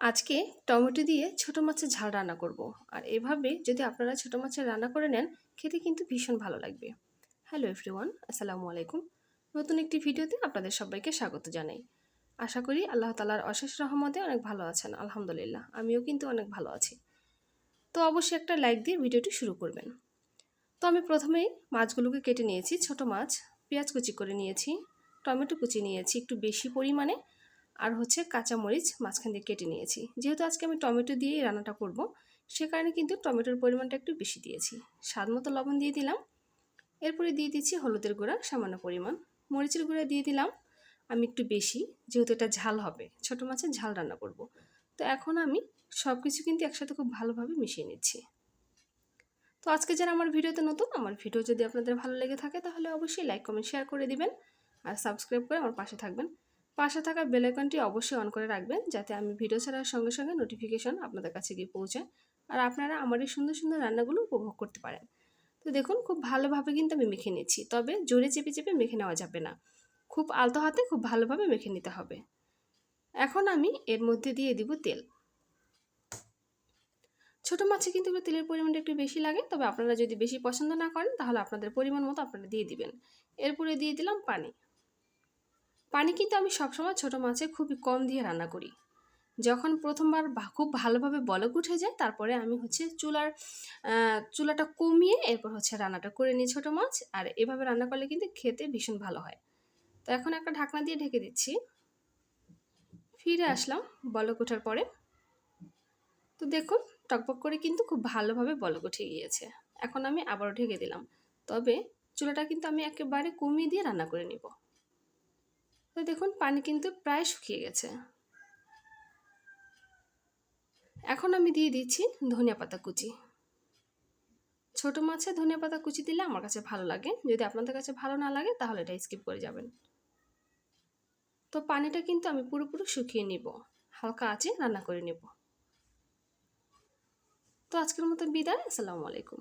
আজকে টমেটো দিয়ে ছোট মাছের ঝাল রান্না করব। আর এভাবে যদি আপনারা ছোট মাছের রান্না করে নেন, খেতে কিন্তু ভীষণ ভালো লাগবে। হ্যালো এভরিওয়ান আসসালামু আলাইকুম। নতুন একটি ভিডিওতে আপনাদের সবাইকে স্বাগত জানাই। আশা করি আল্লাহ তালার অশেষ রহমতে অনেক ভালো আছেন, আলহামদুলিল্লাহ। আমিও কিন্তু অনেক ভালো আছি। তো অবশ্যই একটা লাইক দিয়ে ভিডিওটি শুরু করবেন। তো আমি প্রথমেই মাছগুলোকে কেটে নিয়েছি। ছোট মাছ, পেঁয়াজ কুচি করে নিয়েছি, টমেটো কুচি নিয়েছি, একটু বেশি পরিমাণে। আর হচ্ছে কাঁচামরিচ মাঝখান দিয়ে কেটে নিয়েছি। যেহেতু আজকে আমি টমেটো দিয়েই রান্নাটা করব, সে কারণে কিন্তু টমেটোর পরিমাণটা একটু বেশি দিয়েছি। স্বাদ মতো লবণ দিয়ে দিলাম। এরপরে দিয়ে দিচ্ছি হলুদের গুঁড়া, সামান্য পরিমাণ। মরিচের গুঁড়া দিয়ে দিলাম। আমি একটু বেশি, যেহেতু এটা ঝাল হবে। ছোটো মাছের ঝাল রান্না করব। তো এখন আমি সব কিছু কিন্তু একসাথে খুব ভালোভাবে মিশিয়ে নিচ্ছি। তো আজকে যারা আমার ভিডিওতে নতুন, আমার ভিডিও যদি আপনাদের ভালো লেগে থাকে, তাহলে অবশ্যই লাইক, কমেন্ট, শেয়ার করে দিবেন। আর সাবস্ক্রাইব করে আমার পাশে থাকবেন। পাশে থাকা বেলাইকনটি অবশ্যই অন করে রাখবেন, যাতে আমি ভিডিও ছাড়ার সঙ্গে সঙ্গে নোটিফিকেশন আপনাদের কাছে গিয়ে পৌঁছায় আর আপনারা আমার এই সুন্দর সুন্দর রান্নাগুলো উপভোগ করতে পারেন। তো দেখুন, খুব ভালোভাবে কিন্তু আমি মেখে নিচ্ছি তবে জোরে চেপে চেপে মেখে নেওয়া যাবে না। খুব আলতো হাতে খুব ভালোভাবে মেখে নিতে হবে। এখন আমি এর মধ্যে দিয়ে দিব তেল। ছোটো মাছে কিন্তু তেলের পরিমাণটা একটু বেশি লাগে, তবে আপনারা যদি বেশি পছন্দ না করেন, তাহলে আপনাদের পরিমাণ মতো আপনারা দিয়ে দিবেন। এরপরে দিয়ে দিলাম পানি। পানি কিন্তু আমি সবসময় ছোটো মাছে খুবই কম দিয়ে রান্না করি। যখন প্রথমবার খুব ভালোভাবে বলক উঠে যায়, তারপরে আমি হচ্ছে চুলার চুলাটা কমিয়ে এরপর হচ্ছে রান্নাটা করে নিই ছোটো মাছ। আর এভাবে রান্না করলে কিন্তু খেতে ভীষণ ভালো হয়। তো এখন একটা ঢাকনা দিয়ে ঢেকে দিচ্ছি। ফিরে আসলাম বলক ওঠার পরে। তো দেখুন, টকবক করে কিন্তু খুব ভালোভাবে বলক উঠে গিয়েছে। এখন আমি আবারও ঢেকে দিলাম। তবে চুলাটা কিন্তু আমি একেবারে কমিয়ে দিয়ে রান্না করে নিব। তো দেখুন, পানি কিন্তু প্রায় শুকিয়ে গেছে। এখন আমি দিয়ে দিচ্ছি ধনিয়া পাতা কুচি। ছোট মাছে ধনিয়া পাতা কুচি দিলে আমার কাছে ভালো লাগে। যদি আপনাদের কাছে ভালো না লাগে, তাহলে এটা স্কিপ করে যাবেন। তো পানিটা কিন্তু আমি পুরোপুরি শুকিয়ে নিব। হালকা আছে রান্না করে নেব। তো আজকের মতো বিদায়, আসসালামু আলাইকুম।